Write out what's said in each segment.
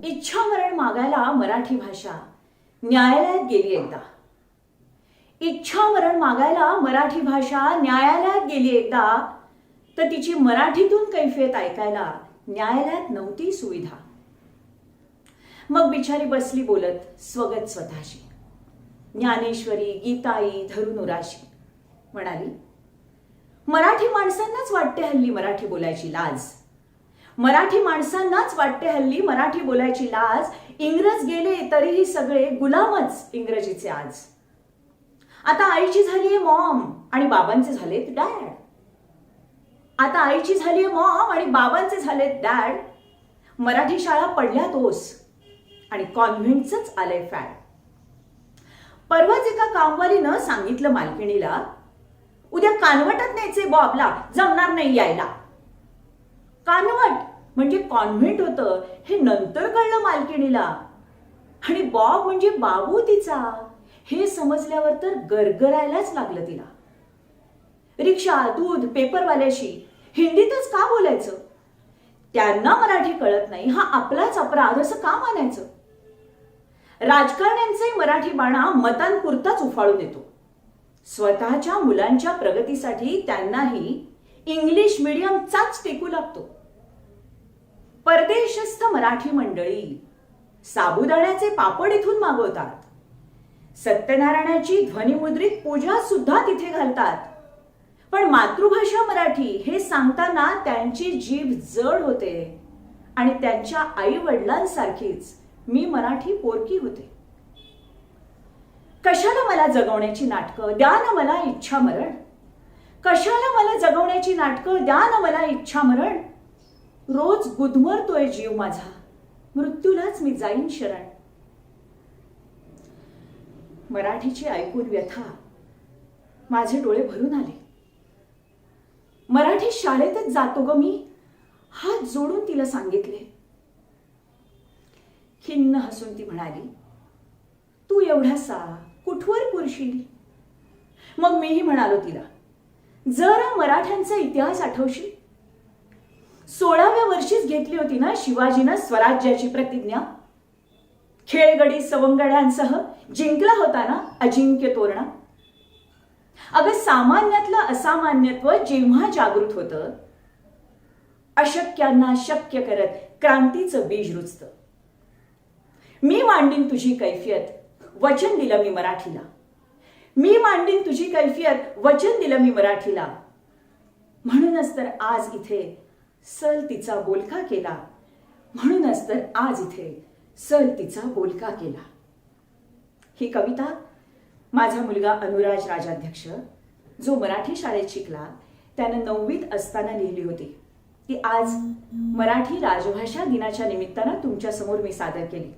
इच्छा मरण मागायला मराठी भाषा न्यायालयात गेली एकदा. इच्छा मरण मागायला मराठी भाषा न्यायालयात गेली एकदा तर तिची मराठीतून कैफियत ऐकायला न्यायालयात नव्हती सुविधा. मग बिचारी बसली बोलत स्वगत स्वतःशी. ज्ञानेश्वरी गीताई धरुनुराशी उराशी. म्हणाली मराठी माणसांनाच वाटते हल्ली मराठी बोलायची लाज. मराठी माणसांनाच वाटते हल्ली मराठी बोलायची लाज. इंग्रज गेले तरीही सगळे गुलामच इंग्रजीचे आज. आता आईची झालीये मॉम आणि बाबांचे झालेत डॅड आता आईची झालीये मॉम आणि बाबांचे झालेत डॅड मराठी शाळा पडल्या तोस आणि कॉन्व्हेंटच आलंय फॅड परवाच एका कामवारीनं सांगितलं मालकिणीला उद्या कानवटात न्यायचे बॉबला जमणार नाही यायला. कानवट म्हणजे कॉन्व्हेंट होतं. हे नंतर कळलं मालकिणीला. आणि बॉब म्हणजे बाबू तिचा. हे समजल्यावर तर गरगरायलाच लागलं तिला. रिक्षा दूध पेपरवाल्याशी हिंदीतच का बोलायचं? त्यांना मराठी कळत नाही. हा आपलाच अपराध असं का मानायचं? राजकारण्यांचे मराठी बाणा मतांपुरताच उफाळून देतो. स्वतःच्या मुलांच्या प्रगतीसाठी त्यांनाही इंग्लिश मिडियमचाच टेकू लागतो. परदेशस्थ मराठी मंडळी साबुदाण्याचे पापड इथून मागवतात. सत्यनारायणाची ध्वनिमुद्रित पूजा सुद्धा तिथे घालतात. पण मातृभाषा मराठी हे सांगताना त्यांची जीभ जड होते आणि त्यांच्या आई वडिलांसारखीच मी मराठी पोरकी होते. कशाला मला जगवण्याची नाटकं? द्या ना मला इच्छा मरण. कशाला मला जगवण्याची नाटकं? द्या ना मला इच्छा मरण रोज गुदमरतोय जीव माझा. मृत्यूलाच मी जाईन शरण. मराठीची ऐकून व्यथा. माझे डोळे भरून आले. मराठी शाळेतच जातो ग मी. हात जोडून तिला सांगितले. खिन्न हसून ती म्हणाली तू एवढासा कुठवर पुरशील? मग मीही म्हणालो तिला जरा मराठ्यांचा इतिहास आठवशील? सोळाव्या वर्षीच घेतली होती ना शिवाजीनं स्वराज्याची प्रतिज्ञा? खेळगडी सवंगड्यांसह जिंकला होता ना अजिंक्य तोरणा? अगं सामान्यातलं असामान्यत्व जेव्हा जागृत होतं अशक्यांना शक्य करत क्रांतीचं बीज रुजतं. मी मांडीन तुझी कैफियत. वचन दिलं मी मराठीला. मी मांडीन तुझी कैफियत वचन दिलं मी मराठीला. म्हणूनच तर आज इथे सल तिचा बोलका केला. म्हणूनच तर आज इथे सल तिचा बोलका केला. ही कविता माझा मुलगा अनुराज राजाध्यक्ष जो मराठी शाळेत शिकला त्यानं नववीत असताना लिहिली होती. ती आज मराठी राजभाषा दिनाच्या निमित्तानं तुमच्यासमोर मी सादर केली.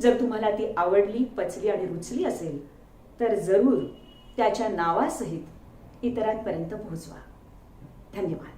जर तुम्हाला ती आवडली पचली आणि रुचली असेल तर जरूर त्याच्या नावासहित इतरांपर्यंत पोहोचवा. धन्यवाद.